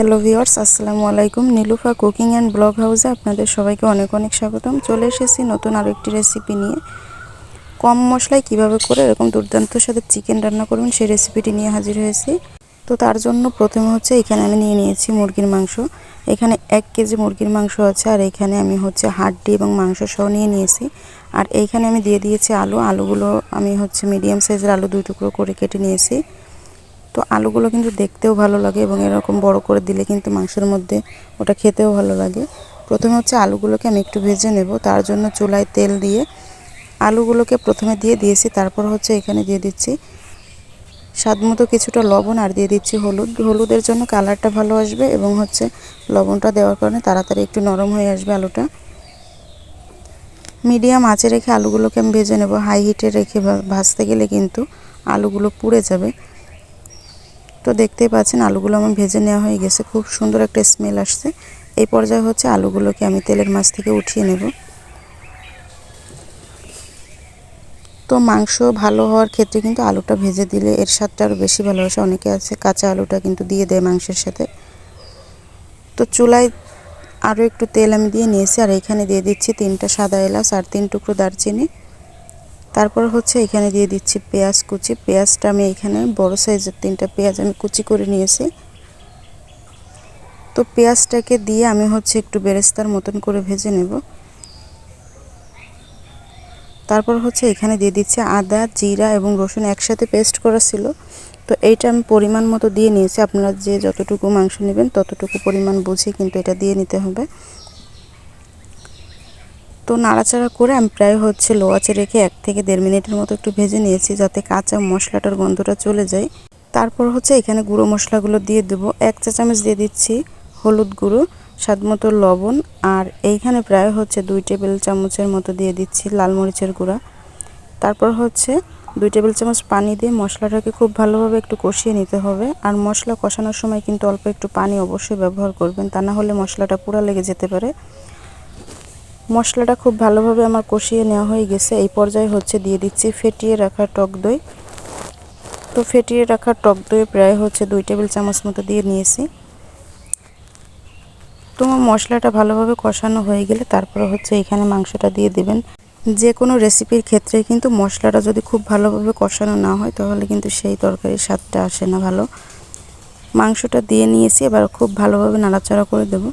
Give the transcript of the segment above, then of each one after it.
Hello viewers আসসালামু আলাইকুম। Nilufa cooking and blog হাউসে আপনাদের সবাইকে অনেক অনেক স্বাগতম। চলে এসেছি নতুন আরও একটি রেসিপি নিয়ে। কম মশলায় কীভাবে করে এরকম দুর্দান্ত সাথে চিকেন রান্না করবেন সেই রেসিপিটি নিয়ে হাজির হয়েছি। তো তার জন্য প্রথমে হচ্ছে এখানে আমি নিয়ে নিয়েছি মুরগির মাংস। এখানে এক কেজি মুরগির মাংস আছে আর এখানে আমি হচ্ছে হাড্ডি এবং মাংস সহ নিয়ে নিয়েছি। আর এইখানে আমি দিয়ে দিয়েছি আলু। আলুগুলো আমি হচ্ছে মিডিয়াম সাইজের আলু দুই টুকরো করে কেটে নিয়েছি। তো আলুগুলো কিন্তু দেখতেও ভালো লাগে এবং এরকম বড় করে দিলে কিন্তু মাংসের মধ্যে ওটা খেতেও ভালো লাগে। প্রথমে হচ্ছে আলুগুলোকে আমি একটু ভেজে নেব। তার জন্য চুলায় তেল দিয়ে আলুগুলোকে প্রথমে দিয়ে দিয়েছি। তারপর হচ্ছে এখানে দিয়ে দিচ্ছি স্বাদ মতো কিছুটা লবণ আর দিয়ে দিচ্ছি হলুদ। হলুদের জন্য কালারটা ভালো আসবে এবং হচ্ছে লবণটা দেওয়ার কারণে তাড়াতাড়ি একটু নরম হয়ে আসবে আলুটা। মিডিয়াম আঁচে রেখে আলুগুলোকে আমি ভেজে নেব। হাই হিটে রেখে ভাজতে গেলে কিন্তু আলুগুলো পুড়ে যাবে। তো দেখতেই পাচ্ছেন, আলুগুলো আমার ভেজে নেওয়া হয়ে গেছে। খুব সুন্দর একটা স্মেল আসছে। এই পর্যায়ে হচ্ছে আলুগুলোকে আমি তেলের মাছ থেকে উঠিয়ে নেব। তো মাংস ভালো হওয়ার ক্ষেত্রে কিন্তু আলুটা ভেজে দিলে এর স্বাদটা আরও বেশি ভালো আসে অনেকে আছে কাঁচা আলুটা কিন্তু দিয়ে দেয় মাংসের সাথে। তো চুলায় আরও একটু তেল আমি দিয়ে নিয়েছি, আর এখানে দিয়ে দিচ্ছি তিনটা সাদা এলাচ আর তিন টুকরো দারচিনি। তারপর হচ্ছে এখানে দিয়ে দিচ্ছি পেঁয়াজ কুচি। পেঁয়াজটা আমি এখানে বড় সাইজের তিনটা পেঁয়াজ আমি কুচি করে নিয়েছি। তো পেঁয়াজটাকে দিয়ে আমি হচ্ছে একটু বেরেস্তার মতন করে ভেজে নেব। তারপর হচ্ছে এখানে দিয়ে দিচ্ছি আদা, জিরা এবং রসুন একসাথে পেস্ট করা ছিল। তো এইটা আমি পরিমাণ মতো দিয়ে নিয়েছি। আপনারা যে যতটুকু মাংস নেবেন ততটুকু পরিমাণ বুঝে কিন্তু এটা দিয়ে নিতে হবে। তো নাড়াচাড়া করে আমি প্রায় হচ্ছে লো রেখে এক থেকে দেড় মিনিটের মতো একটু ভেজে নিয়েছি যাতে কাঁচা মশলাটার গন্ধটা চলে যায়। তারপর হচ্ছে এখানে গুঁড়ো মশলাগুলো দিয়ে দেবো। এক চা চামচ দিয়ে দিচ্ছি হলুদ গুঁড়ো, স্বাদ মতো লবণ আর এইখানে প্রায় হচ্ছে দুই টেবিল চামচের মতো দিয়ে দিচ্ছি লাল মরিচের গুঁড়া। তারপর হচ্ছে দুই টেবিল চামচ পানি দিয়ে মশলাটাকে খুব ভালোভাবে একটু কষিয়ে নিতে হবে। আর মশলা কষানোর সময় কিন্তু অল্প একটু পানি অবশ্যই ব্যবহার করবেন, তা না হলে মশলাটা পুরা লেগে যেতে পারে। মশলাটা খুব ভালোভাবে আমার কষিয়ে নেওয়া হয়ে গেছে। এই পর্যায়ে হচ্ছে দিয়ে দিচ্ছি ফেটিয়ে রাখা টক দই। তো ফেটিয়ে রাখা টক দই প্রায় হচ্ছে দুই টেবিল চামচ মতো দিয়ে নিয়েছি। তো মশলাটা ভালোভাবে কষানো হয়ে গেলে তারপরে হচ্ছে এখানে মাংসটা দিয়ে দিবেন। যে কোনো রেসিপির ক্ষেত্রে কিন্তু মশলাটা যদি খুব ভালোভাবে কষানো না হয়, তাহলে কিন্তু সেই তরকারির স্বাদটা আসে না ভালো। মাংসটা দিয়ে নিয়েছি, এবার খুব ভালোভাবে নাড়াচাড়া করে দেবো।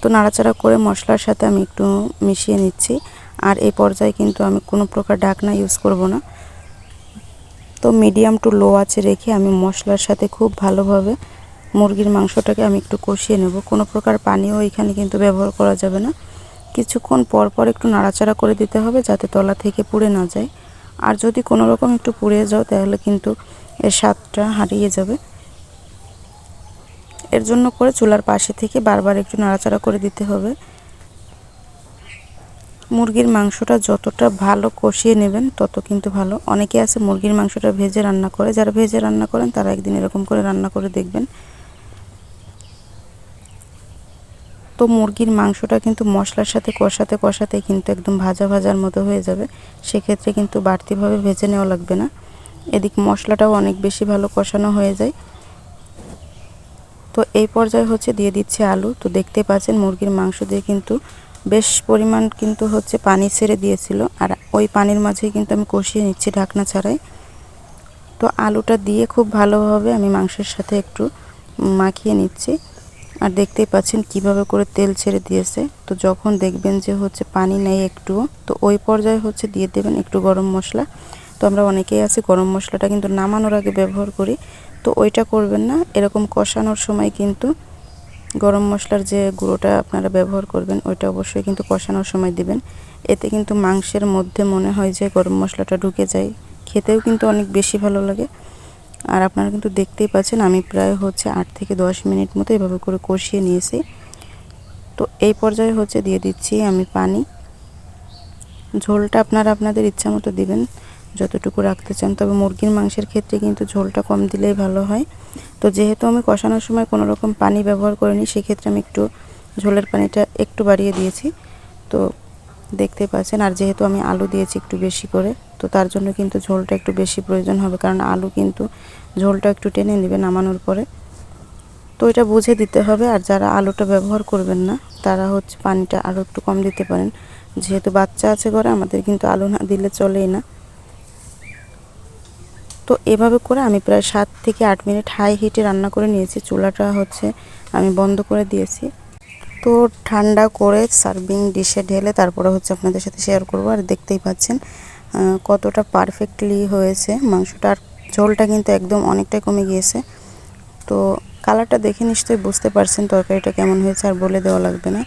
তো নাড়াচাড়া করে মশলার সাথে আমি একটু মিশিয়ে নিচ্ছি। আর এই পর্যায়ে কিন্তু আমি কোনো প্রকার ডাকনা ইউজ করব না। তো মিডিয়াম টু লো আছে রেখে আমি মশলার সাথে খুব ভালোভাবে মুরগির মাংসটাকে আমি একটু কষিয়ে নেব। কোনো প্রকার পানিও এখানে কিন্তু ব্যবহার করা যাবে না। কিছুক্ষণ পর পর একটু নাড়াচাড়া করে দিতে হবে যাতে তলা থেকে পুড়ে না যায়। আর যদি কোনো রকম একটু পুড়ে যাও তাহলে কিন্তু এর স্বাদটা হারিয়ে যাবে। এর জন্য করে চুলার পাশে থেকে বারবার একটু নাড়াচাড়া করে দিতে হবে। মুরগির মাংসটা যতটা ভালো কষিয়ে নেবেন, তত কিন্তু ভালো। অনেকে আছে মুরগির মাংসটা ভেজে রান্না করে, যারা ভেজে রান্না করেন তারা একদিন এরকম করে রান্না করে দেখবেন। তো মুরগির মাংসটা কিন্তু মশলার সাথে কষাতে কষাতে কিন্তু একদম ভাজা ভাজার মতো হয়ে যাবে। সেক্ষেত্রে কিন্তু বাড়তিভাবে ভেজে নেওয়া লাগবে না। এদিক মশলাটাও অনেক বেশি ভালো কষানো হয়ে যায়। তো এই পর্যায়ে হচ্ছে দিয়ে দিচ্ছে আলু। তো দেখতে পাচ্ছেন মুরগির মাংস দিয়ে কিন্তু বেশ পরিমাণ কিন্তু হচ্ছে পানি ছেড়ে দিয়েছিল। আর ওই পানির মাঝে কিন্তু আমি কষিয়ে নিচ্ছি ঢাকনা ছাড়াই। তো আলুটা দিয়ে খুব ভালোভাবে আমি মাংসের সাথে একটু মাখিয়ে নিচ্ছি। আর দেখতেই পাচ্ছেন কীভাবে করে তেল ছেড়ে দিয়েছে। তো যখন দেখবেন যে হচ্ছে পানি নেই একটুও তো ওই পর্যায়ে হচ্ছে দিয়ে দেবেন একটু গরম মশলা। তো আমরা অনেকেই আছি, গরম মশলাটা কিন্তু নামানোর আগে ব্যবহার করি। তো ওইটা করবেন না। এরকম কষানোর সময় কিন্তু গরম মশলার যে গুঁড়োটা আপনারা ব্যবহার করবেন, ওইটা অবশ্যই কিন্তু কষানোর সময় দিবেন। এতে কিন্তু মাংসের মধ্যে মনে হয় যে গরম মশলাটা ঢুকে যায়। খেতেও কিন্তু অনেক বেশি ভালো লাগে। আর আপনারা কিন্তু দেখতেই পাচ্ছেন, আমি প্রায় হচ্ছে আট থেকে দশ মিনিট মতো এভাবে করে কষিয়ে নিয়েছি। তো এই পর্যায়ে হচ্ছে দিয়ে দিচ্ছি আমি পানি। ঝোলটা আপনারা আপনাদের ইচ্ছা মতো দিবেন। যতটুকু রাখতে চান। তবে মুরগির মাংসের ক্ষেত্রে কিন্তু ঝোলটা কম দিলেই ভালো হয়। তো যেহেতু আমি কষানোর সময় কোনো রকম পানি ব্যবহার করিনি, সেক্ষেত্রে আমি একটু ঝোলের পানিটা একটু বাড়িয়ে দিয়েছি। তো দেখতে পাচ্ছেন, আর যেহেতু আমি আলু দিয়েছি একটু বেশি করে, তো তার জন্য কিন্তু ঝোলটা একটু বেশি প্রয়োজন হবে, কারণ আলু কিন্তু ঝোলটা একটু টেনে নেবে নামানোর পরে। তো এটা বুঝে দিতে হবে, আর যারা আলুটা ব্যবহার করবেন না, তারা হচ্ছে পানিটা আরও একটু কম দিতে পারেন। যেহেতু বাচ্চা আছে ঘরে, আমাদের কিন্তু আলু না দিলে চলেই না। তো এভাবে করে আমি প্রায় সাত থেকে আট মিনিট হাই হিটে রান্না করে নিয়েছি। চুলাটা হচ্ছে আমি বন্ধ করে দিয়েছি। তো ঠান্ডা করে সার্ভিং ডিশে ঢেলে তারপরে হচ্ছে আপনাদের সাথে শেয়ার করব। আর দেখতেই পাচ্ছেন কতটা পারফেক্টলি হয়েছে। মাংসটা আর ঝোলটা কিন্তু একদম অনেকটাই কমে গিয়েছে। তো কালারটা দেখে নিশ্চয়ই বুঝতে পারছেন তরকারিটা কেমন হয়েছে আর বলে দেওয়া লাগবে না।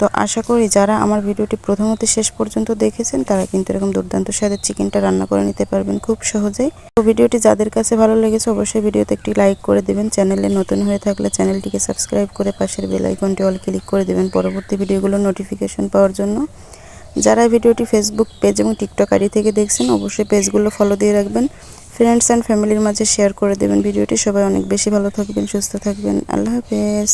তো আশা করি যারা আমার ভিডিওটি প্রথমত শেষ পর্যন্ত দেখেছেন, তারা কিন্তু এরকম দুর্দান্ত স্বাদের চিকেনটা রান্না করে নিতে পারবেন খুব সহজেই। তো ভিডিওটি যাদের কাছে ভালো লেগেছে, অবশ্যই ভিডিওতে একটি লাইক করে দেবেন। চ্যানেলে নতুন হয়ে থাকলে চ্যানেলটিকে সাবস্ক্রাইব করে পাশের বেল আইকনটি অল ক্লিক করে দেবেন পরবর্তী ভিডিওগুলোর নোটিফিকেশন পাওয়ার জন্য। যারা ভিডিওটি ফেসবুক পেজ এবং টিকটক আইডি থেকে দেখছেন, অবশ্যই পেজগুলো ফলো দিয়ে রাখবেন। ফ্রেন্ডস অ্যান্ড ফ্যামিলির মাঝে শেয়ার করে দেবেন ভিডিওটি। সবাই অনেক বেশি ভালো থাকবেন, সুস্থ থাকবেন। আল্লাহ হাফেজ।